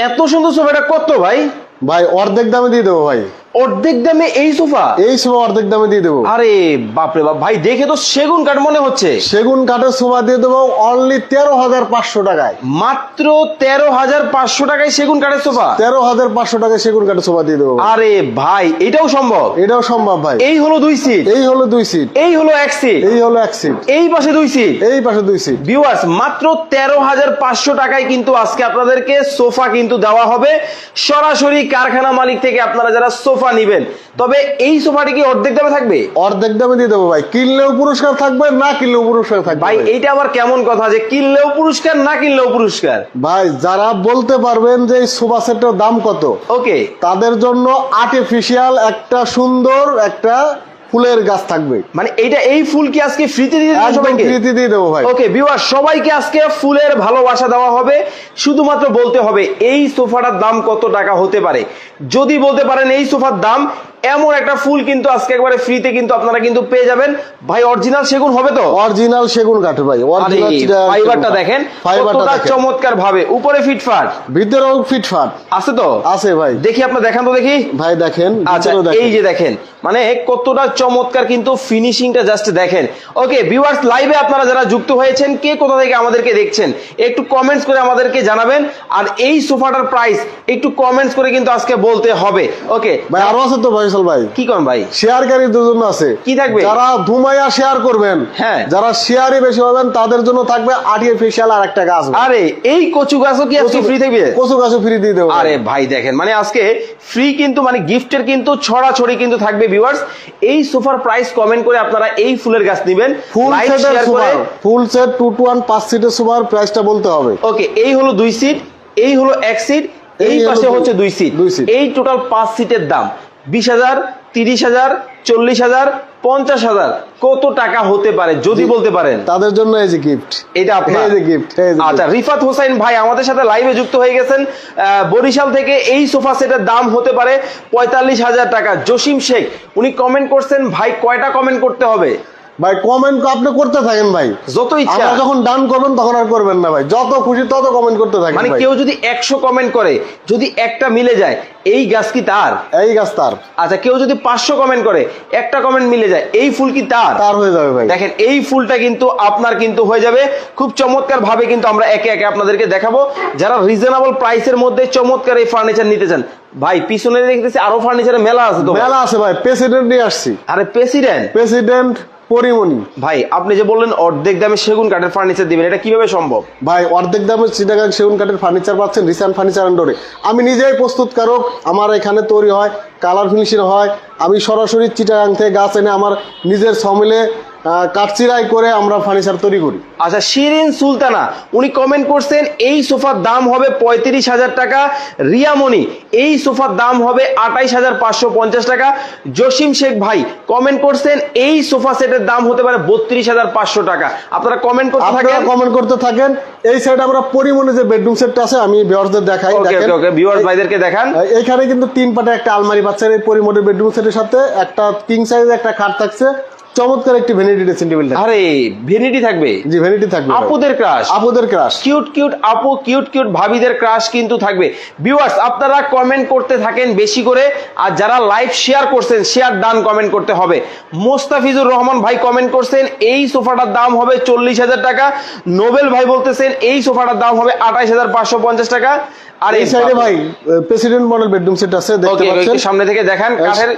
এত সুন্দর সোফাটা কত ভাই? ভাই অর্ধেক দামে দিয়ে দেবো ভাই। অর্ধেক দামে এই সোফা? এই সোফা অর্ধেক দামে দিয়ে দেবো। আরে বাপরে বাপ ভাই দেখে তো সেগুন কাঠ মনে হচ্ছে। সেগুন কাঠের সোফা দিয়ে দেবো অনলি তেরো হাজার পাঁচশো টাকায়। মাত্র তেরো হাজার পাঁচশো টাকায় সেগুন কাঠের সোফা? তেরো হাজার পাঁচশো টাকায় সেগুন কাঠের সোফা দিয়ে দেবো। আরে ভাই এটাও সম্ভব? এটাও সম্ভব ভাই। এই হলো দুই সিট এই হলো দুই সিট এই হলো এক সিট এই হলো এক সিট এই পাশে দুই সিট এই পাশে দুই সিট ভিউয়ার্স মাত্র তেরো হাজার পাঁচশো টাকায় কিন্তু আজকে আপনাদেরকে সোফা কিন্তু দেওয়া হবে। সরাসরি কারখানা মালিক থেকে আপনারা যারা সোফা নিবেন। তবে এই সোফাটি কি অর্ধেক দামে থাকবে? অর্ধেক দামে দিয়ে দেবো ভাই। কিনলেও পুরস্কার থাকবে না কিনলেও পুরস্কার থাকবে। ভাই এইটা আবার কেমন কথা যে কিনলেও পুরস্কার না কিনলেও পুরস্কার? ভাই যারা বলতে পারবেন যে এই সোফা সেটের দাম কত ওকে তাদের জন্য আর্টিফিশিয়াল একটা সুন্দর একটা ফুলের গাছ থাকবে। মানে এইটা এই ফুল কি আজকে ফ্রিতে দিয়ে একদম সবাইকে? ফ্রিতে দিয়ে দেবো ভাই। ওকে ভিউয়ার সবাইকে আজকে ফুলের ভালোবাসা দেওয়া হবে। শুধুমাত্র বলতে হবে এই সোফাটার দাম কত টাকা হতে পারে? যদি বলতে পারেন এই সোফার দাম এমন একটা ফুল কিন্তু আজকে একবারে ফ্রিতে কিন্তু আপনারা কিন্তু পেয়ে যাবেন। ভাই অরিজিনাল সেগুন হবে তো? অরিজিনাল সেগুন কাঠ ভাই অরিজিনাল ফাইবারটা দেখেন ফাইবারটা চমৎকার ভাবে উপরে ফিটফাট। ভিতরেও ফিটফাট। আছে তো? আছে ভাই। দেখি আপনার দেখান তো দেখি। ভাই দেখেন আচ্ছা এই যে দেখেন মানে কতটা চমৎকার কিন্তু ফিনিশিংটা জাস্ট দেখেন। ওকে ভিউয়ার্স লাইভে আপনারা যারা যুক্ত হয়েছেন কে কোথা থেকে আমাদেরকে দেখছেন একটু কমেন্টস করে আমাদেরকে জানাবেন। আর এই সোফাটার প্রাইস একটু কমেন্টস করে কিন্তু আজকে বলতে হবে। ওকে ভাই আরও আছে তো ফয়সাল ভাই? কি করেন ভাই? শেয়ারকারী দুজন আছে। কি থাকবে? যারা ধুমাইয়া শেয়ার করবেন হ্যাঁ। যারা শেয়ারই বেশি পাবেন তাদের জন্য থাকবে আর্টিফিশিয়াল আর একটা গাছ আরে এই কচু গাছও কি আজকে ফ্রি থাকবে? কচু গাছও ফ্রি দিয়ে দেবো আরে ভাই দেখেন মানে আজকে ফ্রি কিন্তু মানে গিফটের কিন্তু ছড়াছড়ি কিন্তু থাকবে ভিউয়ার্স এই সোফার প্রাইস কমেন্ট করে আপনারা এই ফুলের গাছ নেবেন। ফুল সেটের super. Full set two two one পাঁচ সিটের সুপার প্রাইসটা বলতে হবে। ওকে এই হলো দুই সিট এই হলো এক সিট এই পাশে হচ্ছে দুই সিট দুই সিট। এই টোটাল পাঁচ সিটের দাম বিশ হাজার তিরিশ হাজার চল্লিশ হাজার পঞ্চাশ হাজার। কত টাকা হতে পারে যদি বলতে পারেন? তাদের জন্য এই যে গিফট এটা আপনার। এই যে গিফট আচ্ছা রিফাত হোসেন ভাই আমাদের সাথে লাইভে যুক্ত হয়ে গেছেন। বরিশাল থেকে এই সোফা সেটের দাম হতে পারে পঁয়তাল্লিশ হাজার টাকা। জসিম শেখ উনি কমেন্ট করছেন ভাই কয়টা কমেন্ট করতে হবে? ভাই কমেন্ট আপনি করতে থাকেন ভাই। যত ইচ্ছা। আমরা যখন ডান করবেন তখন আর করবেন না ভাই। যত খুশি তত কমেন্ট করতে থাকেন মানে কেউ যদি একশো কমেন্ট করে যদি একটা মিলে যায় এই গাছ কি তার? এই গাছ তার। আচ্ছা কেউ যদি পাঁচশো কমেন্ট করে একটা কমেন্ট মিলে যায় এই ফুল কি তার? তার হয়ে যাবে ভাই। দেখেন এই ফুলটা কিন্তু আপনার কিন্তু হয়ে যাবে। খুব চমৎকার ভাবে কিন্তু আমরা একে একে আপনাদেরকে দেখাবো। যারা রিজনেবল প্রাইসের মধ্যে চমৎকার এই ফার্নিচার নিতে চান ভাই পিছনে দেখতেছি আরও ফার্নিচারের মেলা আছে তো মেলা আছে ভাই প্রেসিডেন্ট নিয়ে আসছি। আরে প্রেসিডেন্ট প্রেসিডেন্ট পরিমণি। ভাই আপনি যে বললেন অর্ধেক দামে সেগুন কাঠের ফার্নিচার দিবেন এটা কীভাবে সম্ভব? ভাই অর্ধেক দামে চিটাগাং সেগুন কাঠের ফার্নিচার পাচ্ছেন রিসান ফার্নিচার আন্ডারে আমি নিজেই প্রস্তুত প্রস্তুতকারক আমার এখানে তৈরি হয় কালার ফিনিশিং হয়। আমি সরাসরি চিটাগাং থেকে গাছ এনে আমার নিজের সমিলে কাঠচিরাই করে আমরা ফার্নিচার তৈরি করি। আচ্ছা শিরিন সুলতানা উনি কমেন্ট করছেন এই সোফার দাম হবে পঁয়ত্রিশ হাজার টাকা। রিয়ামণি এই সোফার দাম হবে আঠাইশ হাজার পাঁচশো পঞ্চাশ টাকা। জসিম শেখ ভাই কমেন্ট করছেন এই সোফা সেটের দাম হতে পারে বত্রিশ হাজার পাঁচশো টাকা। আপনারা কমেন্ট করতে থাকেন? কমেন্ট করতে থাকেন। এই সাইডে আমরা পরিমণি যে বেডরুম সেটটা আছে আমি ভিউয়ারদের দেখাই দেখেন। ওকে ওকে ভিউয়ার্স ভাইদেরকে দেখান। এইখানে কিন্তু তিন পাটে একটা আলমারি পাচ্ছেন এই পরিমণির বেডরুম সেটের সাথে। একটা কিং সাইজের একটা খাট থাকছে। চমৎকার একটি ভ্যানিটি ড্রেসিং টেবিল আরে ভেনিটি থাকবে। জি ভ্যানিটি থাকবে। আপুদের ক্রাশ আপুদের ক্রাশ কিউট কিউট আপু কিউট কিউট ভাবিদের ক্রাশ কিন্তু থাকবে। ভিউয়ার্স আপনারা কমেন্ট করতে থাকেন বেশি করে আর যারা লাইভ শেয়ার করছেন শেয়ার ডান কমেন্ট করতে হবে। মোস্তাফিজুর রহমান ভাই কমেন্ট করছেন এই সোফাটার দাম হবে চল্লিশ হাজার টাকা। নোবেল ভাই বলতেছেন এই সোফাটার দাম হবে আঠাইশ হাজার পাঁচশো পঞ্চাশ টাকা। আর এই সাইডে ভাই প্রেসিডেন্ট মডেল বেডরুম সেট আছে দেখতে পাচ্ছেন। সামনে থেকে দেখান কাঠের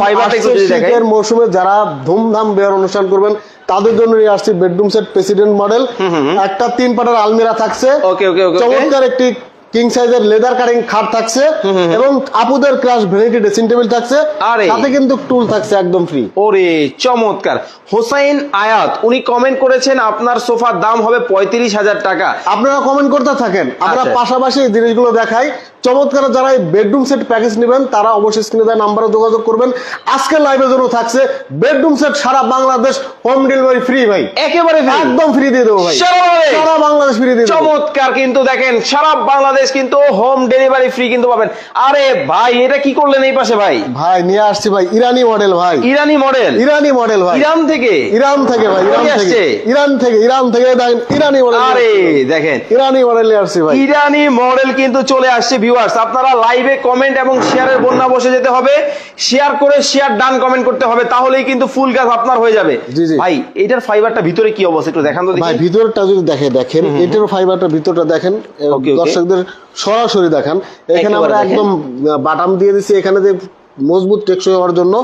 ফাইবারটা একটু যদি দেখেন শীতের মৌসুমে যারা ধুমধাম বিয়ার অনুষ্ঠান করবেন তাদের জন্য নিয়ে আসছি বেডরুম সেট প্রেসিডেন্ট মডেল একটা তিন পাটার আলমিরা থাকছে। ওকে, ওকে, ওকে। চমৎকার একটি কিং সাইজের লেদার কাটিং খাট থাকছে এবং আপুদের ক্রাশ ভ্যানিটি ড্রেসিং টেবিল থাকছে। আরে। সাথে কিন্তু টুল থাকছে একদম ফ্রি ওরে চমৎকার। হোসাইন আয়াত উনি কমেন্ট করেছেন আপনার সোফার দাম হবে পঁয়ত্রিশ হাজার টাকা। আপনারা কমেন্ট করতে থাকেন। আমরা আচ্ছা। পাশাপাশি জিনিসগুলো দেখাই। চমৎকার যারা এই বেডরুম সেট প্যাকেজ নেবেন তারা অবশ্যই স্ক্রিনে দেওয়া নাম্বারে যোগাযোগ করবেন। আজকের লাইভের জন্য থাকছে বেডরুম সেট সারা বাংলাদেশ হোম ডেলিভারি ফ্রি ভাই। একেবারে একদম ফ্রি দিয়ে দেবো ভাই। সারা বাংলাদেশ। ফ্রি দিয়ে চমৎকার কিন্তু দেখেন সারা বাংলাদেশ কিন্তু হোম ডেলিভারি ফ্রি কিন্তু পাবেন। আরে ভাই এটা কি করলেন এই পাশে ভাই? ভাই নিয়ে আসছি ভাই ইরানি মডেল ভাই। ইরানি মডেল ইরানি মডেল ভাই। ইরান থেকে? ইরান থেকে ভাই ইরান থেকে। আসছে? ইরান থেকে ইরান থেকে দেখেন ইরানি মডেল আরে দেখেন। ইরানি মডেল নিয়ে আসছি ভাই। ইরানি মডেল কিন্তু চলে আসছে ভিউয়ার্স আপনারা লাইভে কমেন্ট এবং শেয়ারের বন্যা বসে যেতে হবে। শেয়ার করে শেয়ার ডান কমেন্ট করতে হবে তাহলেই কিন্তু ফুল কাজ আপনার হয়ে যাবে। ভাই এটার ফাইবারটা ভিতরে কি অবস্থা? একটু দেখান তো ভাই ভিতরটা যদি দেখে দেখেন এটার ফাইবারটা ভিতরটা দেখেন. দর্শকদের সরাসরি দেখান। এখানে আমরা একদম বাটাম দিয়ে দিছি এখানে যে মজবুত টেকসই হওয়ার জন্য।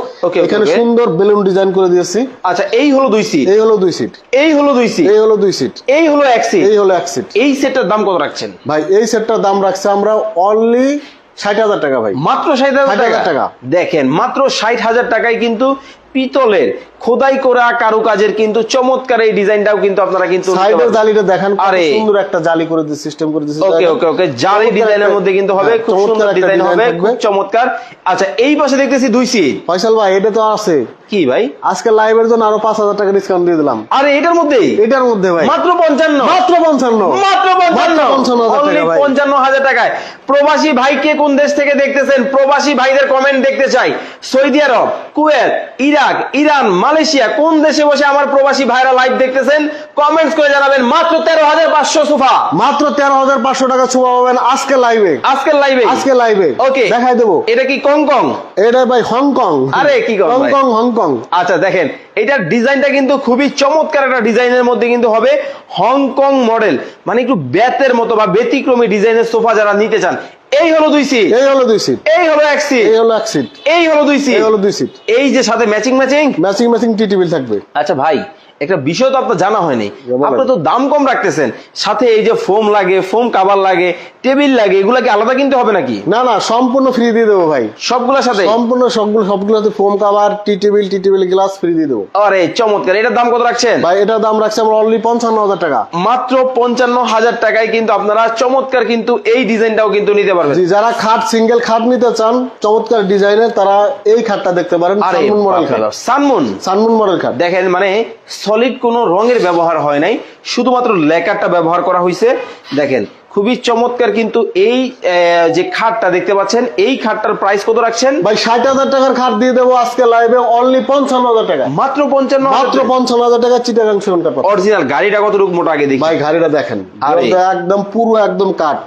এখানে সুন্দর বেলুন ডিজাইন করে দিয়েছি। আচ্ছা এই হলো দুই সিট এই হলো দুই সিট এই হলো দুই সিট এই হলো দুই সিট এই হলো এক সিট এই হলো এক সিট এই সেটটার দাম কত রাখছেন? ভাই এই সেটটার দাম রাখছে আমরা অনলি ষাট হাজার টাকা ভাই। মাত্র ষাট হাজার 60,000 টাকা? টাকা। দেখেন মাত্র ষাট হাজার টাকায় কিন্তু পিতলের খোদাই করা কারুকাজের কিন্তু চমৎকার এই ডিজাইনটাও কিন্তু আপনারা কিন্তু সাইডের জালিটা দেখেন আরে। সুন্দর একটা জালি করে দিয়েছি সিস্টেম করে দিয়েছি ওকে ওকে ওকে জালি ডিজাইনের মধ্যে কিন্তু হবে হ্যাঁ, খুব সুন্দর ডিজাইন হবে খুব চমৎকার। আচ্ছা এই পাশে দেখতেছি দুই সিট ফয়সাল ভাই এটা তো আছে। কি ভাই? আজকে লাইভের জন্য আরও পাঁচ হাজার টাকা ডিসকাউন্ট দিয়ে দিলাম। আরে এটার মধ্যেই? এটার মধ্যে ভাই। মাত্র পঞ্চান্ন। মাত্র পঞ্চান্ন। মাত্র পঞ্চান্ন। মাত্র 55,000 টাকা ভাই। পঞ্চান্ন হাজার টাকায়। প্রবাসী ভাইকে কোন দেশ থেকে দেখতেছেন? প্রবাসী ভাইদের কমেন্ট দেখতে চাই। Saudi Arab. Kuwait Iraq Iran Malaysia কোন দেশে বসে আমার প্রবাসী ভাইরা লাইভ দেখতেছেন? কমেন্টস করে জানাবেন মাত্র তেরো হাজার পাঁচশো সোফা। মাত্র তেরো হাজার পাঁচশো টাকা সোফা পাবেন আজকে লাইভে আজকের লাইভে আজকে লাইভে ওকে দেখাই দেবো। এটা কি কংকং এটা ভাই হংকং আরে, কি হংকং হংকং আচ্ছা দেখেন এটার ডিজাইনটা কিন্তু খুবই চমৎকার একটা ডিজাইনের মধ্যে কিন্তু হবে হংকং মডেল। মানে একটু ব্যাতের মতো বা ব্যতিক্রমী ডিজাইনের সোফা যারা নিতে চান এই হলো দুই সিট এই হলো দুই সিট এই হলো এক সিট এই হলো এক সিট এই হলো দুই সিট এই হলো দুই সিট এই যে সাথে matching matching matching matching tea table থাকবে। আচ্ছা ভাই একটা বিষয় তো আপনার জানা হয়নি। আপনি তো দাম কম রাখতেছেন। সাথে এই যে ফোম লাগে ফোম কাভার লাগে টেবিল লাগে এগুলা কি আলাদা কিনতে হবে নাকি? না না সম্পূর্ণ ফ্রি দিয়ে দেবো ভাই। সবগুলোর সাথে? সম্পূর্ণ সবগুলো সবগুলোতে foam cover tea table tea table glass free দিয়ে দেবো। আরে চমৎকার। এটার দাম কত রাখছেন? ভাই এটার দাম রাখছে আমরা অনলি পঞ্চান্ন হাজার টাকা। মাত্র পঞ্চান্ন হাজার টাকায় কিন্তু আপনারা চমৎকার কিন্তু এই ডিজাইনটাও কিন্তু নিতে পারবেন। জি যারা খাট সিঙ্গেল খাট নিতে চান চমৎকার ডিজাইনের তারা এই খাটটা দেখতে পারেন সানমুন মডেল খাট। Sun moon sun moon model খাট। দেখেন মানে সলিড কোনো রঙের ব্যবহার হয় নাই শুধুমাত্র লেকারটা ব্যবহার করা হয়েছে দেখেন খুবই চমৎকার কিন্তু এই যে খাটটা দেখতে পাচ্ছেন এই খাটটার প্রাইস কত রাখছেন? ভাই ষাট হাজার টাকার খাট দিয়ে দেবো আজকে লাইভে অনলি পঞ্চান্ন হাজার টাকা। মাত্র পঞ্চান্ন মাত্র পঞ্চান্ন হাজার টাকা চিটাগাং অরিজিনাল গাড়িটা কত কতটুকু মোটা আগে দেখি। ভাই গাড়িটা দেখেন। একদম পুরো একদম কাঠ।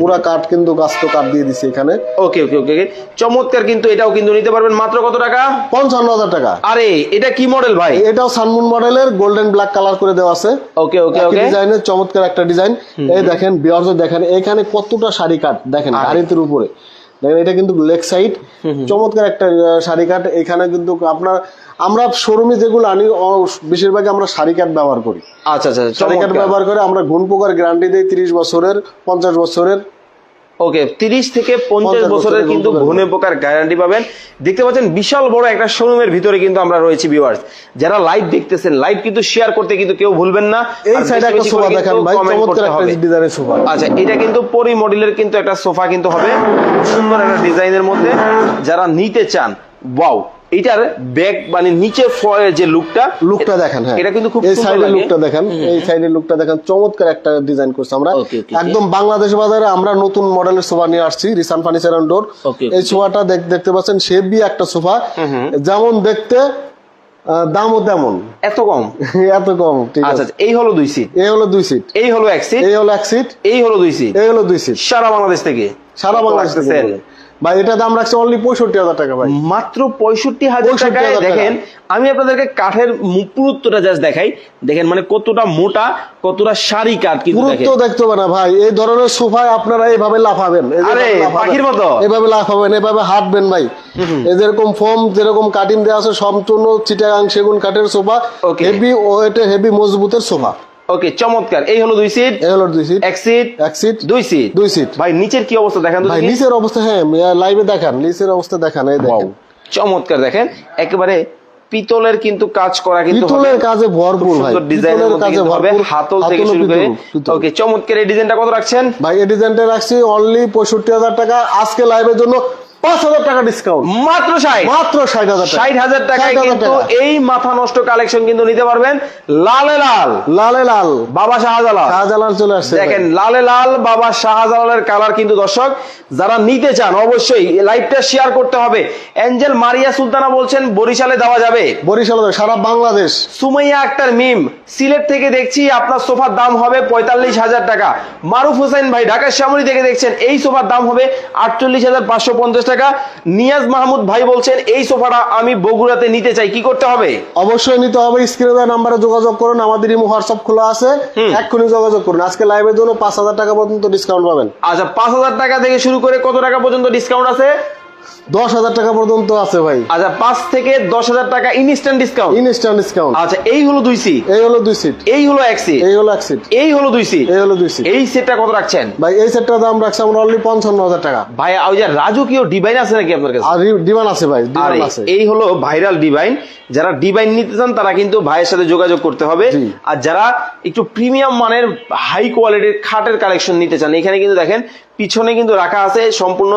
পুরা কাঠ কিন্তু গাছ তো কাঠ দিয়ে দিছে এখানে। ওকে ওকে ওকে চমৎকার কিন্তু এটাও কিন্তু নিতে পারবেন। মাত্র কত টাকা? পঞ্চান্ন হাজার টাকা। আরে এটা কি মডেল ভাই? এটাও সানমুন মডেলের গোল্ডেন ব্ল্যাক কালার করে দেওয়া আছে। ওকে ওকে ওকে। ডিজাইনের চমৎকার একটা ডিজাইন এই দেখেন বিয়ার্স দেখেন এখানে কতটা শাড়ি কাট দেখেন। গাড়িতে উপরে। দেখেন এটা কিন্তু লেগ সাইড। চমৎকার একটা শাড়ি কাট এখানে কিন্তু আপনার আমরা শোরুমে যেগুলো আনি বেশিরভাগই আমরা শাড়ি কাট ব্যবহার করি। আচ্ছা আচ্ছা শাড়ি কাট ব্যবহার করে আমরা ঘুম পোকার গ্যারান্টি দিই তিরিশ বছরের পঞ্চাশ বছরের। ওকে তিরিশ থেকে পঞ্চাশ বছরের কিন্তু ঘুনে পোকার গ্যারান্টি পাবেন। দেখতে পাচ্ছেন বিশাল বড় একটা শোরুমের ভিতরে কিন্তু আমরা রয়েছি ভিউয়ার্স যারা লাইভ দেখতেছেন লাইভ কিন্তু শেয়ার করতে কিন্তু কেউ ভুলবেন না। এই সাইডে একটা সোফা দেখান দেখেন ভাই চমৎকার একটা ডিজাইনের সোফা। আচ্ছা এটা কিন্তু পরি মডেলের কিন্তু একটা সোফা কিন্তু হবে। সুন্দর একটা ডিজাইনের মধ্যে। যারা নিতে চান ওয়াও এটার ব্যাক মানে নিচে ফয়ের যে লুকটা লুকটা দেখেন হ্যাঁ। এটা কিন্তু খুব এই সাইডের লুকটা দেখেন এই সাইডের লুকটা দেখেন চমৎকার একটা ডিজাইন করছে আমরা. একদম বাংলাদেশ বাজারে আমরা নতুন মডেলের সোফা নিয়ে আসছি রিসান ফার্নিচার অ্যান্ড ডোর এই সোফাটা দেখ- দেখতে পাচ্ছেন সেবি একটা সোফা। যেমন দেখতে দামও তেমন। এত কম? এত কম ঠিক আচ্ছা আছে। আচ্ছা, এই হলো দুই সিট এই হলো দুই সিট এই হলো এক সিট এই হলো এক সিট এই হলো দুই সিট এই হলো দুই সিট সারা বাংলাদেশ থেকে। সারা বাংলাদেশ থেকে। ভাই এটা দাম রাখছে অনলি পঁয়ষট্টি হাজার টাকা ভাই মাত্র পঁয়ষট্টি হাজার 65,000 টাকায় দেখেন আমি আপনাদেরকে কাঠের পুরুত্বটা জাস্ট দেখাই দেখেন মানে কতটা মোটা কতটা সারি কাঠ কিন্তু পুরুত্ব দেখতে হবে না ভাই এই ধরনের সোফায় আপনারা এইভাবে লাফাবেন আরে, এভাবে। পাখির মতো। এভাবে লাফাবেন এভাবে হাঁটবেন ভাই এই যেরকম ফোম যেরকম কাটিং দেওয়া আছে সম্পূর্ণ চিটাগাং সেগুন কাঠের সোফা. হেভি ওয়েটে হেভি মজবুতের সোফা ওকে চমৎকার। এই হলো দুই সিট এই হলো দুই সিট এক সিট এক সিট দুই সিট দুই সিট ভাই নিচের কি অবস্থা দেখেন ভাই নিচের অবস্থা হ্যাঁ লাইভে দেখান নিচের অবস্থা দেখান এই দেখেন। চমৎকার। দেখেন একেবারে পিতলের কিন্তু কাজ করা কিন্তু পিতলের কাজে ভরপুর ভাই ডিজাইনের কাজে হবে। ভরপুর হাতল থেকে শুরু করে। ওকে চমৎকার। এই ডিজাইনটা কত রাখছেন? ভাই এই ডিজাইনটা রাখছি অনলি পঁয়ষট্টি হাজার টাকা আজকে লাইভের জন্য। পাঁচ হাজার টাকা ডিসকাউন্ট মাত্র ষাট। মাত্র ষাট হাজার ষাট হাজার টাকায় কিন্তু এই মাথা নষ্ট কালেকশন কিন্তু নিতে পারবেন লালে লাল। লালে লাল। বাবা শাহজালাল। শাহজালাল চলে আসছে দেখেন লালে লাল বাবা শাহজালালের কালার কিন্তু দর্শক যারা নিতে চান অবশ্যই লাইভটা শেয়ার করতে হবে। এঞ্জেল মারিয়া সুলতানা বলছেন বরিশালে দেওয়া যাবে। বরিশাল সারা বাংলাদেশ। সুমাইয়া আক্তার মিম সিলেট থেকে দেখছি আপনার সোফার দাম হবে পঁয়তাল্লিশ হাজার টাকা। মারুফ হোসেন ভাই ঢাকার শ্যামলী থেকে দেখছেন এই সোফার দাম হবে আটচল্লিশ হাজার পাঁচশো পঞ্চাশ টাকা। নিয়াজ মাহমুদ ভাই বলছেন এই সোফাটা আমি বগুড়াতে নিতে চাই কি করতে হবে? অবশ্যই নিতে হবে স্ক্রিনে দেওয়া নাম্বারে যোগাযোগ করুন আমাদের ইমো হোয়াটসঅ্যাপ খোলা আছে এক্ষুনি যোগাযোগ করুন। আজকে লাইভের জন্য পাঁচ হাজার টাকা পর্যন্ত ডিসকাউন্ট পাবেন। আচ্ছা পাঁচ হাজার টাকা থেকে শুরু করে কত টাকা পর্যন্ত ডিসকাউন্ট আছে? দশ হাজার টাকা পর্যন্ত আছে ভাই। আচ্ছা পাঁচ থেকে দশ হাজার টাকা ইনস্ট্যান্ট ডিসকাউন্ট ইনস্ট্যান্ট ডিসকাউন্ট আচ্ছা এই হলো দুই সিট এই হলো দুই সিট এই হলো এক সিট এই হলো এক সিট এই হলো দুই সিট এই হলো দুই সিট এই সেটটা কত রাখছেন? ভাই এই সেটটার দাম রাখছে আমরা অনলি পঞ্চান্ন হাজার টাকা। ভাই ওই যে রাজকীয় ডিভাইন আছে নাকি আপনার কাছে? আর ডিমান্ড আছে ভাই ডিমান্ড আছে। এই হলো ভাইরাল ডিভাইন যারা ডিভাইন নিতে চান তারা কিন্তু ভাইয়ের সাথে যোগাযোগ করতে হবে। আর যারা একটু প্রিমিয়াম মানের হাই কোয়ালিটির খাটের কালেকশন নিতে চান এখানে কিন্তু দেখেন পিছনে কিন্তু রাখা আছে সম্পূর্ণ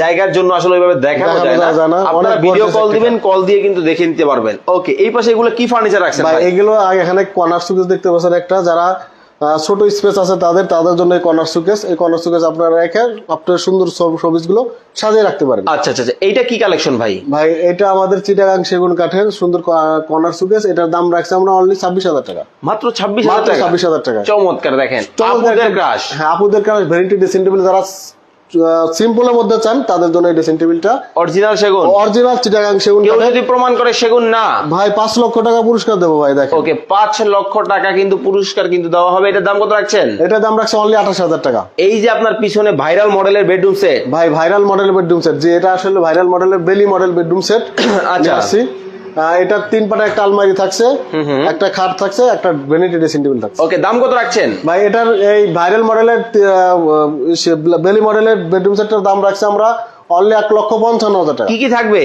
জায়গার জন্য আসলে ওইভাবে দেখানো যায় না। আপনারা ভিডিও কল দিবেন কল দিয়ে কিন্তু দেখে নিতে পারবেন। ওকে এই পাশে এগুলো কি ফার্নিচার রাখছেন ভাই? এগুলো এখানে কর্নার সুকেস দেখতে পাচ্ছেন একটা যারা ছোট স্পেস আছে তাদের তাদের জন্য এই কর্নার সুকেস এই কর্নার সুকেস আপনারা রেখে আপনার সুন্দর শোবিসগুলো সাজিয়ে রাখতে পারেন আচ্ছা আচ্ছা আচ্ছা। এইটা কি কালেকশন ভাই? ভাই এটা আমাদের চিটাগাং সেগুন কাঠের সুন্দর কর্নার সুকেস এটার দাম রাখছে আমরা অনলি ছাব্বিশ হাজার টাকা। মাত্র ছাব্বিশ হাজার টাকা? ছাব্বিশ হাজার টাকা। চমৎকার দেখেন। চমৎকার আপুদের ক্রাশ হ্যাঁ আপুদের ক্রাশ ভেরিটি ডিসেন্টেবল টেবিল যারা সিম্পলের মধ্যে চান তাদের জন্য এই ড্রেসিং টেবিলটা অরিজিনাল সেগুন? অরিজিনাল চিটাগাং সেগুন কেউ যদি প্রমাণ করে সেগুন না? ভাই পাঁচ লক্ষ টাকা পুরস্কার দেবো ভাই দেখেন। ওকে পাঁচ লক্ষ টাকা কিন্তু পুরস্কার কিন্তু দেওয়া হবে। এটার দাম কত রাখছেন? এটার দাম রাখছে অনলি আঠাশ হাজার টাকা। এই যে আপনার পিছনে ভাইরাল মডেলের বেডরুম সেট ভাই ভাইরাল মডেল বেডরুম সেট যে এটা আসলে ভাইরাল মডেলের বেলি মডেল বেডরুম সেট আচ্ছা। আসছি এটা তিন পাটা একটা আলমারি থাকছে একটা খাট থাকছে একটা ভ্যানিটি ড্রেসিং টেবিল থাকছে। ওকে দাম কত রাখছেন? ভাই এটার এই ভাইরাল মডেলের বেলি মডেলের বেডরুম সেটটার দাম রাখছে আমরা অনলি এক লক্ষ পঞ্চান্ন হাজার টাকা। কি কি থাকবে?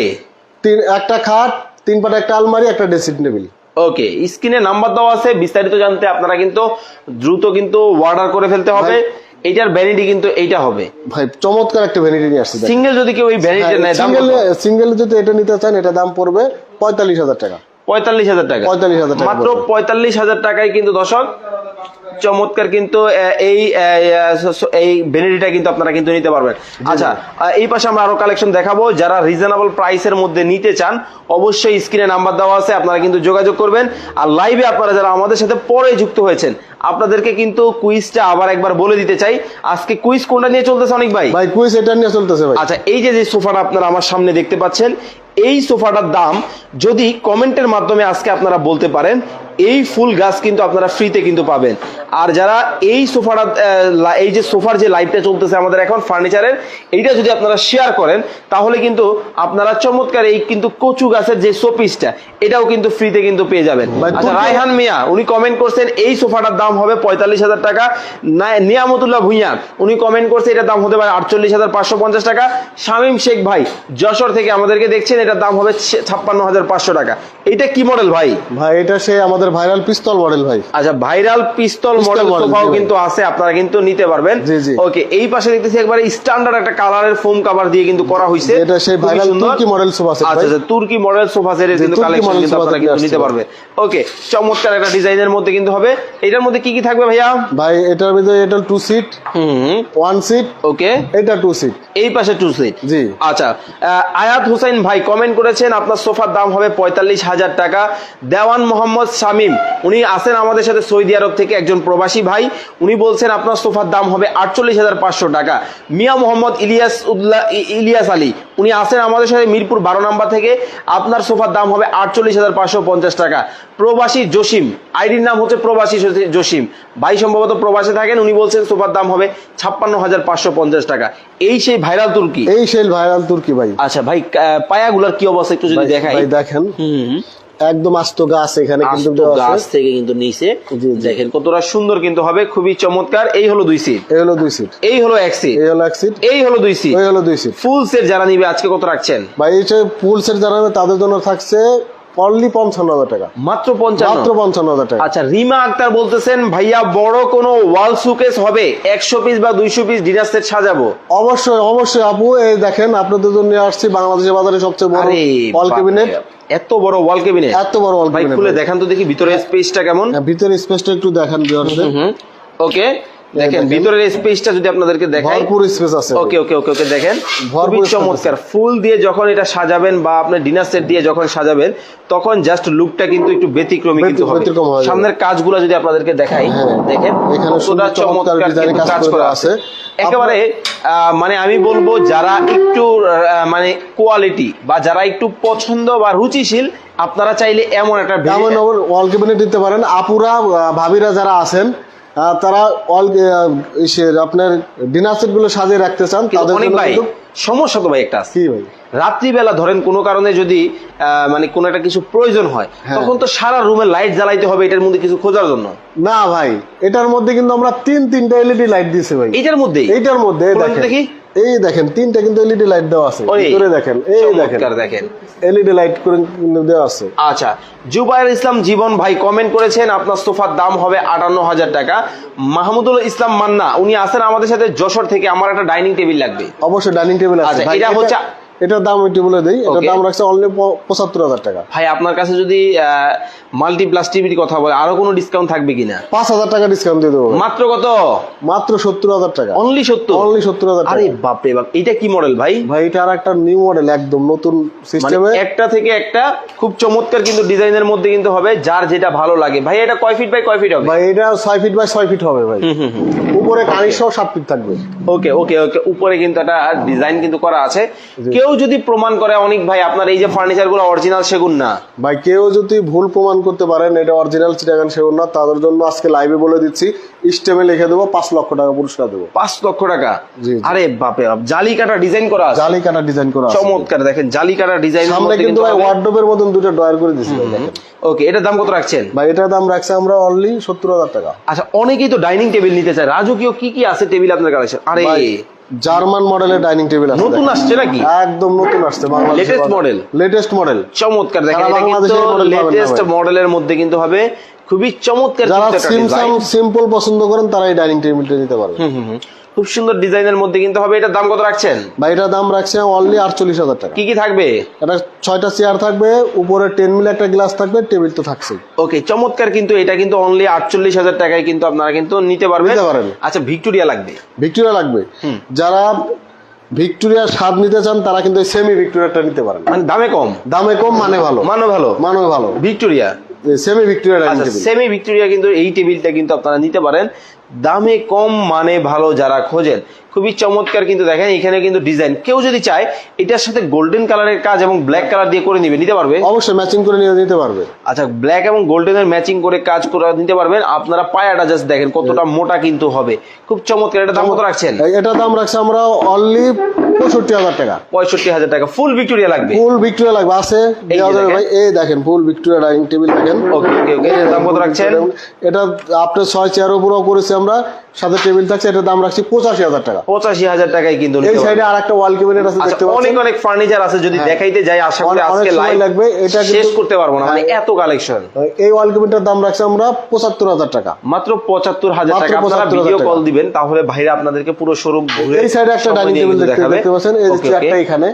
তিন একটা খাট তিন পাটা একটা আলমারি একটা ড্রেসিং টেবিল ওকে স্ক্রিনে নাম্বার দেওয়া আছে বিস্তারিত জানতে আপনারা কিন্তু দ্রুত কিন্তু অর্ডার করে ফেলতে হবে। এইটার ভ্যানিটি কিন্তু এইটা হবে। ভাই চমৎকার একটা ভ্যানিটি নিয়ে আসছে সিঙ্গেল যদি কেউ এই ভ্যানিটি নেয় দাম সিঙ্গেল সিঙ্গেল যদি এটা নিতে চান এটা দাম পড়বে পঁয়তাল্লিশ হাজার টাকা। পঁয়তাল্লিশ হাজার টাকা। 45,000 টাকা মাত্র। পঁয়তাল্লিশ হাজার টাকায় কিন্তু দর্শক চমৎকার কিন্তু এই এই ভ্যানিটিটা কিন্তু আপনারা কিন্তু নিতে পারবেন। আচ্ছা এই পাশে আমরা আরও কালেকশন দেখাবো। যারা রিজনেবল প্রাইসের মধ্যে নিতে চান অবশ্যই স্ক্রিনে নাম্বার দেওয়া আছে আপনারা কিন্তু যোগাযোগ করবেন। আর লাইভে আপনারা যারা আমাদের সাথে পরে যুক্ত হয়েছেন আপনাদেরকে কিন্তু কুইজটা আবার একবার বলে দিতে চাই। আজকে কুইজ কোনটা নিয়ে চলতেছে অনেক ভাই? ভাই কুইজ এটা নিয়ে চলতেছে ভাই। আচ্ছা এই যে যে সোফাটা আপনারা আমার সামনে দেখতে পাচ্ছেন এই সোফাটার দাম যদি কমেন্টের মাধ্যমে আজকে আপনারা বলতে পারেন এই ফুল গাছ কিন্তু আপনারা ফ্রিতে কিন্তু পাবেন। আর যারা এই সোফাটা এই যে সোফার যে লাইভটা চলতেছে আমাদের এখন ফার্নিচারের এইটা যদি আপনারা শেয়ার করেন তাহলে কিন্তু আপনারা চমৎকার এই কিন্তু কচু গাছের যে শোপিসটা এটাও কিন্তু ফ্রিতে কিন্তু পেয়ে যাবেন। আচ্ছা রায়হান মিয়া উনি কমেন্ট করছেন এই সোফাটার দাম হবে পঁয়তাল্লিশ হাজার টাকা। নিয়ামতুল্লাহ ভুইয়া উনি কমেন্ট করছে এটার দাম হতে পারে আটচল্লিশ হাজার পাঁচশো পঞ্চাশ টাকা। শামীম শেখ ভাই যশোর থেকে আমাদেরকে দেখছেন এটার দাম হবে ছাপ্পান্ন হাজার পাঁচশো টাকা। এটা কি মডেল ভাই? ভাই এটা সে আমাদের ভাইরাল পিস্তল মডেল ভাই। আচ্ছা ভাইরাল পিস্তল মডেল সোফাও কিন্তু আছে আপনারা কিন্তু নিতে পারবেন। ওকে এই পাশে দেখতেছি একবারে স্ট্যান্ডার্ড একটা কালারের ফোম কভার দিয়ে কিন্তু করা হয়েছে এটা সেই ভাইরাল তুর্কি মডেল সোফা সেট আচ্ছা আচ্ছা তুর্কি মডেল সোফা সেটের কিন্তু কালেকশন কিন্তু আপনারা কিন্তু নিতে পারবে ওকে চমৎকার একটা ডিজাইনের মধ্যে কিন্তু হবে। এটার মধ্যে কি কি থাকবে ভাইয়া? ভাই এটার ভিতরে এটা two seat hmm. One seat okay এটা টু সিট এই পাশে টু সিট জি। আচ্ছা আয়াত হোসেন ভাই কমেন্ট করেছেন, আপনার সোফার দাম হবে পঁয়তাল্লিশ হাজার টাকা। দেওয়ান মোহাম্মদ শামিম, উনি আসেন আমাদের সাথে সৌদি আরব থেকে একজন প্রবাসী ভাই। উনি বলছেন, আপনার সোফার দাম হবে আটচল্লিশ হাজার পাঁচশো টাকা। মিয়া মোহাম্মদ ইলিয়াস উদ্লা ইলিয়াস আলী উনি আসেন আমাদের সাথে মিরপুর বারো নাম্বার থেকে। আপনার সোফার দাম হবে আটচল্লিশ হাজার পাঁচশো পঞ্চাশ টাকা। প্রবাসী জসিম আইডির নাম হচ্ছে প্রবাসী জসিম। ভাই সম্ভবত প্রবাসে থাকেন উনি বলছেন সোফার দাম হবে ছাপ্পান্ন হাজার পাঁচশো পঞ্চাশ টাকা। এই সেই ভাইরাল তুর্কি? এই সেই ভাইরাল তুর্কি ভাই। আচ্ছা ভাই পায়াগুলার কি অবস্থা একটু যদি দেখাই। দেখেন। একদম আস্ত গাছ এখানে কিন্তু গাছ থেকে কিন্তু নিচে। দেখেন কতটা সুন্দর কিন্তু হবে খুবই চমৎকার। এই হলো দুই সিট এই হলো দুই সিট এই হলো এক সিট এই হলো এক সিট এই হলো দুই সিট এই হলো দুই সিট ফুল সেট যারা নিবে আজকে কত রাখছেন? ভাই এই যে ফুল সেট যারা নেবে তাদের জন্য থাকছে অনলি পঞ্চান্ন হাজার টাকা। মাত্র পঞ্চান্ন? মাত্র পঞ্চান্ন হাজার টাকা। আচ্ছা রিমা আক্তার বলতেছেন ভাইয়া বড় কোনো ওয়াল সুকেস হবে? একশো পিস বা দুইশো পিস ডিনার সেট সাজাবো? অবশ্যই অবশ্যই আপু এই দেখেন আপনাদের জন্য নিয়ে আসছি বাংলাদেশের বাজারে সবচেয়ে বড় ওয়াল ক্যাবিনেট এত বড় ওয়াল ক্যাবিনেট এত বড় ওয়াল ক্যাবিনেট খুলে দেখান তো দেখি ভিতরে স্পেসটা কেমন? ভিতরে স্পেসটা একটু দেখেন ওকে। দেখেন। ভিতরের স্পেসটা যদি আপনাদেরকে দেখাই। ভরপুর স্পেস আছে ওকে ওকে ওকে ওকে দেখেন। খুবই চমৎকার। ফুল দিয়ে যখন এটা সাজাবেন বা আপনি ডিনার সেট দিয়ে যখন সাজাবেন তখন জাস্ট লুকটা কিন্তু একটু ব্যতিক্রমী কিন্তু হবে। সামনের কাজগুলো যদি আপনাদেরকে দেখাই হ্যাঁ। দেখেন এখানে সুন্দর চমৎকার কাজ করা আছে। একেবারে মানে আমি বলব যারা একটু মানে কোয়ালিটি বা যারা একটু পছন্দ বা রুচিশীল আপনারা চাইলে এমন একটা এমন ওয়াল ক্যাবিনেট দিতে পারেন। আপুরা ভাবিরা যারা আছেন তারা অল আপনার ডিনার সেটগুলো সাজিয়ে রাখতে চান অনেক ভাই সমস্যা তো ভাই একটা আছে। কি ভাই? রাত্রিবেলা ধরেন কোনো কারণে যদি আহ, মানে কোনো একটা কিছু প্রয়োজন হয় হ্যাঁ। তখন তো সারা রুমে লাইট জ্বালাইতে হবে এটার মধ্যে কিছু খোঁজার জন্য। না ভাই এটার মধ্যে কিন্তু আমরা তিন তিনটা এলইডি লাইট দিয়েছি ভাই। এটার মধ্যে এটার মধ্যে দেখি। এই দেখেন তিনটা কিন্তু এলইডি লাইট দেওয়া আছে। ভিতরে দেখেন এই দেখেন। দেখেন। এলইডি লাইট করে দেওয়া আছে। আচ্ছা জুবায়ের ইসলাম জীবন ভাই কমেন্ট করেছেন আপনার সোফার দাম হবে আটান্ন হাজার টাকা। মাহমুদুল ইসলাম মান্না উনি আছেন আমাদের সাথে যশোর থেকে আমার একটা ডাইনিং টেবিল লাগবে। অবশ্যই ডাইনিং টেবিল আছে আচ্ছা, ভাই, এটা হচ্ছে- এটার দাম একটু বলে দেই এটার দাম রাখছে অনলি পঁচাত্তর হাজার টাকা। ভাই আপনার কাছে যদি টিভির কথা বলে আরও কোনো ডিসকাউন্ট থাকবে কিনা? পাঁচ হাজার টাকা ডিসকাউন্ট দিয়ে দেবো। মাত্র কত? মাত্র সত্তর হাজার টাকা। অনলি সত্তর? অনলি সত্তর হাজার আরে বাপরে বাপ এটা কি মডেল ভাই? ভাই এটা আর একটা নিউ মডেল একদম নতুন মানে সিস্টেমে একটা থেকে একটা খুব চমৎকার কিন্তু ডিজাইনের মধ্যে কিন্তু হবে যার যেটা ভালো লাগে। ভাই এটা কয় ফিট বাই কয় ফিট হবে? ভাই এটা ছয় ফিট বাই ছয় ফিট হবে ভাই। উপরে কানির সহ সাত ফিট থাকবে। ওকে ওকে ওকে উপরে কিন্তু একটা ডিজাইন কিন্তু করা আছে। কেউ যদি প্রমাণ করে অনেক ভাই আপনার এই যে ফার্নিচারগুলো অরিজিনাল সেগুন না। ভাই কেউ যদি ভুল প্রমাণ করতে পারেন এটা অরিজিনাল চিটাগান সেগুন না তাদের জন্য আজকে লাইভে বলে দিচ্ছি স্টেমে লিখে দেবো পাঁচ লক্ষ টাকা পুরস্কার দেবো। পাঁচ লক্ষ টাকা। আরে বাপে বাপ জালি কাটা ডিজাইন করা জালি কাটা ডিজাইন করা চমৎকার দেখেন জালি কাটা ডিজাইন সামনে কিন্তু ভাই ওয়ার্ডরোবের মতন দুটো ড্রয়ার করে দিচ্ছি ওকে এটার দাম কত রাখছেন? ভাই এটার দাম রাখছে আমরা অনলি সত্তর হাজার টাকা। আচ্ছা অনেকেই তো ডাইনিং টেবিল নিতে চায়। রাজকীয় কি কি আছে টেবিল আপনার কাছে আরে জার্মান মডেলের ডাইনিং টেবিল আছে নতুন আসছে নাকি? একদম নতুন আসছে Bangladesh latest model. Latest model চমৎকার দেখেন এটা কিন্তু লেটেস্ট মডেলের মধ্যে কিন্তু হবে। খুবই চমৎকার যারা। সিম্পল পছন্দ করেন তারা এই ডাইনিং টেবিলটা নিতে পারবে। হুম, হুম। খুব সুন্দর ডিজাইনের মধ্যে কিন্তু হবে। এটার দাম কত রাখছেন? ভাই এটার দাম রাখছে অনলি আটচল্লিশ হাজার টাকা। কি কি থাকবে? এটা ছয়টা চেয়ার থাকবে উপরে টেন মিল একটা গ্লাস থাকবে টেবিল তো থাকছেই। ওকে চমৎকার কিন্তু এটা কিন্তু অনলি আটচল্লিশ হাজার টাকায় কিন্তু আপনারা কিন্তু নিতে পারবেন। নিতে পারেন। আচ্ছা ভিক্টোরিয়া লাগবে? ভিক্টোরিয়া লাগবে। যারা ভিক্টোরিয়ার স্বাদ নিতে চান তারা কিন্তু সেমি ভিক্টোরিয়াটা নিতে পারেন। মানে দামে কম? দামে কম মানে ভালো। মানে ভালো? মানে ভালো। Victoria? Semi Victoria semi Victoria কিন্তু এই টেবিলটা কিন্তু আপনারা নিতে পারেন। দামে কম মানে ভালো যারা খোঁজেন। খুবই চমৎকার কিন্তু দেখেন এখানে কিন্তু ডিজাইন কেউ যদি চায় এটার সাথে গোল্ডেন কালারের কাজ এবং ব্ল্যাক কালার দিয়ে করে নিবে নিতে পারবে? অবশ্যই ম্যাচিং করে নিয়ে নিতে পারবে। আচ্ছা ব্ল্যাক এবং গোল্ডেনের ম্যাচিং করে কাজ করে নিতে পারবেন। আপনারা পায়াটা জাস্ট দেখেন কতটা মোটা কিন্তু হবে। খুব চমৎকার এটা দাম কত রাখছেন? এটা দাম রাখছে আমরা অনলি পঁয়ষট্টি হাজার টাকা। পঁয়ষট্টি হাজার টাকা। ফুল ভিক্টোরিয়া লাগবে? ফুল ভিক্টোরিয়া লাগবে। আছে। ভাই এই দেখেন ফুল ভিক্টোরিয়া ডাইনিং টেবিল দেখেন। ওকে ওকে ওকে দাম কত রাখছেন? এটা আপনার ছয় চেয়ার উপরেও করেছি আমরা সাথে টেবিল থাকছে এটার দাম রাখছি পঁচাশি হাজার টাকা। পঁচাশি হাজার টাকায় কিন্তু এই সাইডে আর একটা ওয়াল ক্যাবিনেট আছে আচ্ছা দেখতে অনেক অনেক ফার্নিচার আছে যদি হ্যাঁ। দেখাইতে যাই আশা করি আজকে লাইভ লাগবে, এটা শেষ করতে পারব না মানে হ্যাঁ। এত কালেকশন এই ওয়াল ক্যাবিনেটের দাম রাখছি আমরা পঁচাত্তর হাজার টাকা। মাত্র পঁচাত্তর হাজার টাকা। আপনারা ভিডিও কল দিবেন তাহলে ভাইরা আপনাদেরকে পুরো শোরুম ঘুরে এই সাইডে একটা ডাইনিং টেবিল দেখতে পাচ্ছেন? এই চেয়ারটা এখানে।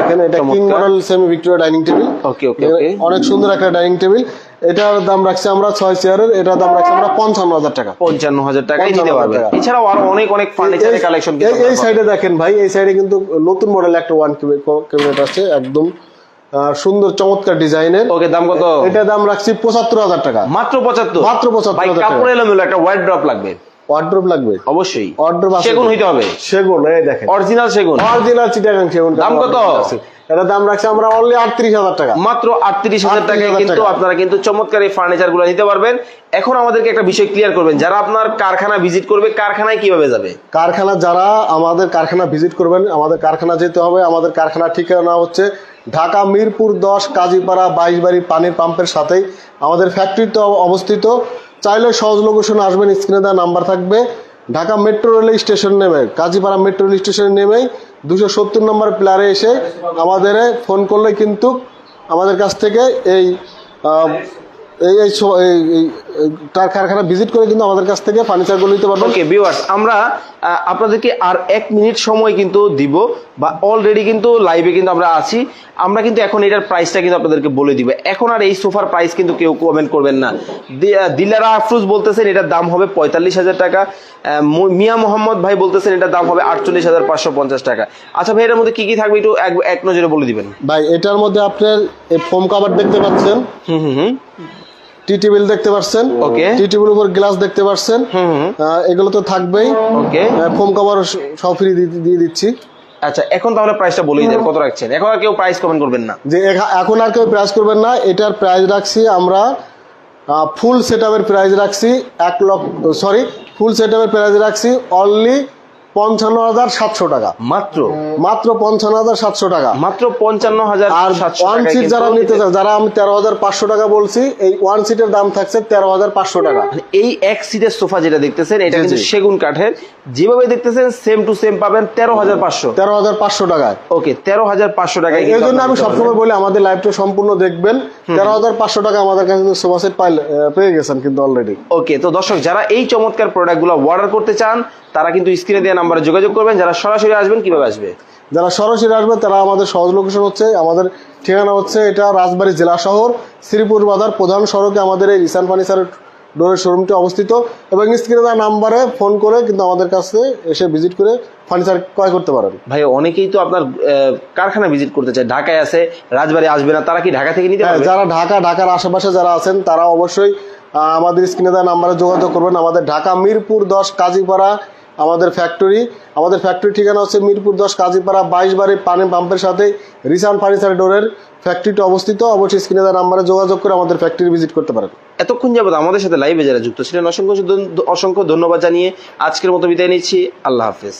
এখানে এটা king. Model semi Victoria dining table okay, okay. অনেক সুন্দর একটা ডাইনিং টেবিল এটার দাম রাখছি আমরা ছয় চেয়ারের এটার দাম রাখছি আমরা পঞ্চান্ন হাজার টাকা। পঞ্চান্ন হাজার টাকায় নিতে 55,000 পারবেন এছাড়াও আরও অনেক অনেক ফার্নিচারের কালেকশন এই- সাইডে দেখেন ভাই এই সাইডে কিন্তু নতুন মডেল একটা ওয়ান ক্যাবিনেট আছে একদম সুন্দর চমৎকার ডিজাইনের। ওকে দাম কত? এটা দাম রাখছি পঁচাত্তর হাজার টাকা। মাত্র পঁচাত্তর? মাত্র 75,000 ভাই টাকা। কাপড় এলোমেলো একটা হোয়াইট ড্রপ লাগবে। ওয়ার্ড্রোপ লাগবে। অবশ্যই। ওয়ার্ড্রোপ সেগুন হইতে হবে। সেগুন এই দেখেন। অরিজিনাল সেগুন। অরিজিনাল চিটাগাং সেগুন। দাম কত? এটা দাম রাখছি আমরা অনলি আটত্রিশ হাজার টাকা। মাত্র আটত্রিশ হাজার টাকায় কিন্তু। আপনারা কিন্তু চমৎকার এই ফার্নিচারগুলো নিতে পারবেন। এখন আমাদেরকে একটা বিষয় ক্লিয়ার করবেন যারা আপনার কারখানা ভিজিট করবে কারখানায় কীভাবে যাবে? কারখানা যারা আমাদের কারখানা ভিজিট করবেন আমাদের কারখানা যেতে হবে আমাদের কারখানা ঠিকানা হচ্ছে ঢাকা মিরপুর দশ কাজীপাড়া বাইশ বাড়ি পানির পাম্পের সাথেই। আমাদের ফ্যাক্টরিতে অবস্থিত। চাইলে সহজ লোকেশন আসবেন স্ক্রিনে দেওয়া নাম্বার থাকবে। ঢাকা মেট্রো রেল স্টেশন নেমে, কাজীপাড়া মেট্রো রেল স্টেশন নেমে দুশো সত্তর নম্বর প্লারে এসে আমাদের ফোন করলে কিন্তু আমাদের কাছ থেকে এই এই কার- কারখানা ভিজিট করে কিন্তু আমাদের কাছ থেকে ফার্নিচারগুলো নিতে পারবেন। ওকে ভিউয়ার্স আমরা আপনাদেরকে আর এক মিনিট সময় কিন্তু দিব বা অলরেডি কিন্তু লাইভে কিন্তু আমরা আছি। আমরা কিন্তু এখন এটার প্রাইসটা কিন্তু আপনাদেরকে বলে দিব। এখন আর এই সোফার প্রাইস কিন্তু কেউ কমেন্ট করবেন না। দিলারা আফরুজ বলতেছেন এটার দাম হবে পঁয়তাল্লিশ হাজার টাকা। মিয়া মোহাম্মদ ভাই বলতেছেন এটার দাম হবে আটচল্লিশ হাজার পাঁচশো পঞ্চাশ টাকা। আচ্ছা ভাই এর মধ্যে কি কি থাকবে একটু এক- এক নজরে বলে দিবেন। ভাই এটার মধ্যে আপনার ফোম কাভার দেখতে পাচ্ছেন। হুম হুম হুম। টি টেবিল দেখতে পাচ্ছেন Okay. টি টেবিল উপর গ্লাস দেখতে পাচ্ছেন এগুলো তো থাকবেই। ওকে। ফোম কাভার সব ফ্রি দিয়ে দিচ্ছি। আচ্ছা এখন তাহলে প্রাইসটা বলেই দেন কত রাখছেন? এখন আর কেউ প্রাইস কমেন্ট করবেন না। যে এখন আর কেউ প্রাইস করবেন না এটার প্রাইস রাখছি আমরা ফুল সেট আপের প্রাইস রাখছি এক লক্ষ সরি ফুল সেট আপের প্রাইস রাখছি অনলি পঞ্চান্ন হাজার সাতশো টাকা। মাত্র? মাত্র পঞ্চান্ন হাজার সাতশো টাকা। মাত্র পঞ্চান্ন হাজার আর ওয়ান সিট যারা নিতে চান যারা আমি তেরো হাজার পাঁচশো টাকা বলছি এই ওয়ান সিটের দাম থাকছে তেরো হাজার পাঁচশো টাকা। মানে এই এক সিটের সোফা যেটা দেখতেছেন এটা কিন্তু সেগুন কাঠের। যেভাবে দেখতেছেন সেম টু সেম পাবেন তেরো হাজার পাঁচশো। তেরো হাজার পাঁচশো টাকায়। ওকে তেরো হাজার পাঁচশো টাকায় এই জন্য আমি সবসময় বলি আমাদের লাইভটা সম্পূর্ণ দেখবেন। তেরো হাজার পাঁচশো টাকা আমাদের কাছে সোফা সেট পেয়ে গেছেন কিন্তু অলরেডি ওকে তো দর্শক যারা এই চমৎকার প্রোডাক্টগুলো অর্ডার করতে চান তারা কিন্তু স্ক্রিনে দেওয়া নাম্বারে যোগাযোগ করবেন যারা সরাসরি আসবেন কীভাবে আসবে? যারা সরাসরি আসবে তারা আমাদের সহজ লোকেশন হচ্ছে আমাদের ঠিকানা হচ্ছে এটা রাজবাড়ী জেলা শহর শ্রীপুর বাজার প্রধান সড়কে আমাদের এই রিসান ফার্নিচার ডোরের শোরুমটি অবস্থিত এবং স্ক্রিনে নাম্বারে ফোন করে কিন্তু আমাদের কাছে এসে ভিজিট করে ফার্নিচার ক্রয় করতে পারেন। ভাই অনেকেই তো আপনার কারখানা ভিজিট করতে চায় ঢাকায় আছে রাজবাড়ি আসবে না তারা কি ঢাকা থেকে নিতে হ্যাঁ পারবে? যারা ঢাকা ঢাকার আশেপাশে যারা আছেন তারা অবশ্যই আমাদের স্ক্রিনে দেওয়া নাম্বারে যোগাযোগ করবেন। আমাদের ঢাকা মিরপুর দশ কাজীপাড়া আমাদের ফ্যাক্টরি আমাদের ফ্যাক্টরি ঠিকানা হচ্ছে মিরপুর দশ কাজীপাড়া বাইশ বারে পানি পাম্পের সাথে রিসান ফার্নিচার ডোরের ফ্যাক্টরিটি অবস্থিত। অবশ্যই স্ক্রিনে দেওয়া নাম্বারে যোগাযোগ করে আমাদের ফ্যাক্টরি ভিজিট করতে পারেন। এতক্ষণ যাবত আমাদের সাথে লাইভে যারা যুক্ত ছিলেন, অসংখ্য অসংখ্য ধন্যবাদ জানিয়ে আজকের মতো বিদায় নিচ্ছি। আল্লাহ হাফেজ।